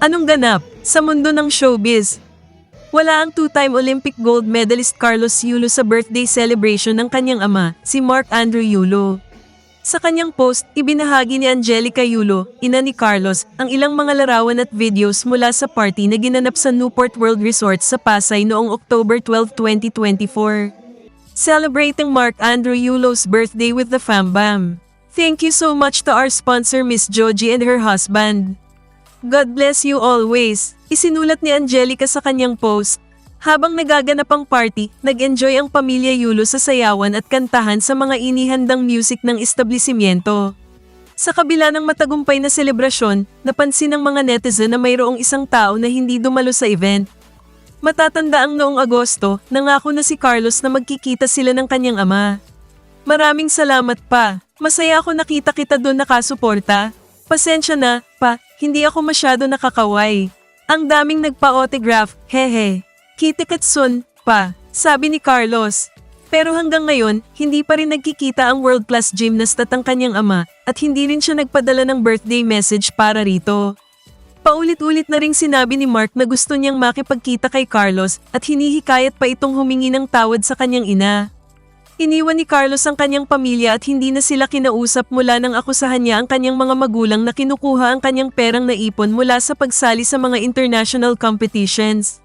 Anong ganap sa mundo ng showbiz? Wala ang two-time Olympic gold medalist Carlos Yulo sa birthday celebration ng kanyang ama, si Mark Andrew Yulo. Sa kanyang post, ibinahagi ni Angelica Yulo, ina ni Carlos, ang ilang mga larawan at videos mula sa party na ginanap sa Newport World Resort sa Pasay noong October 12, 2024. Celebrating Mark Andrew Yulo's birthday with the Fambam. Thank you so much to our sponsor Miss Joji and her husband. God bless you always, isinulat ni Angelica sa kanyang post. Habang nagaganap ang party, nag-enjoy ang pamilya Yulo sa sayawan at kantahan sa mga inihandang music ng establishmento. Sa kabila ng matagumpay na selebrasyon, napansin ng mga netizen na mayroong isang tao na hindi dumalo sa event. Matatanda ang noong Agosto, nangako na si Carlos na magkikita sila ng kanyang ama. Maraming salamat pa. Masaya ako nakita kita doon nakasuporta. Pasensya na, pa, hindi ako masyado nakakaway. Ang daming nagpa-autograph, hehe. Kitikatsun, pa, sabi ni Carlos. Pero hanggang ngayon, hindi pa rin nagkikita ang world-class gymnast at ang kanyang ama at hindi rin siya nagpadala ng birthday message para rito. Paulit-ulit na ring sinabi ni Mark na gusto niyang makipagkita kay Carlos at hinihikayat pa itong humingi ng tawad sa kanyang ina. Iniwan ni Carlos ang kanyang pamilya at hindi na sila kinausap mula nang akusahan niya ang kanyang mga magulang na kinukuha ang kanyang perang naipon mula sa pagsali sa mga international competitions.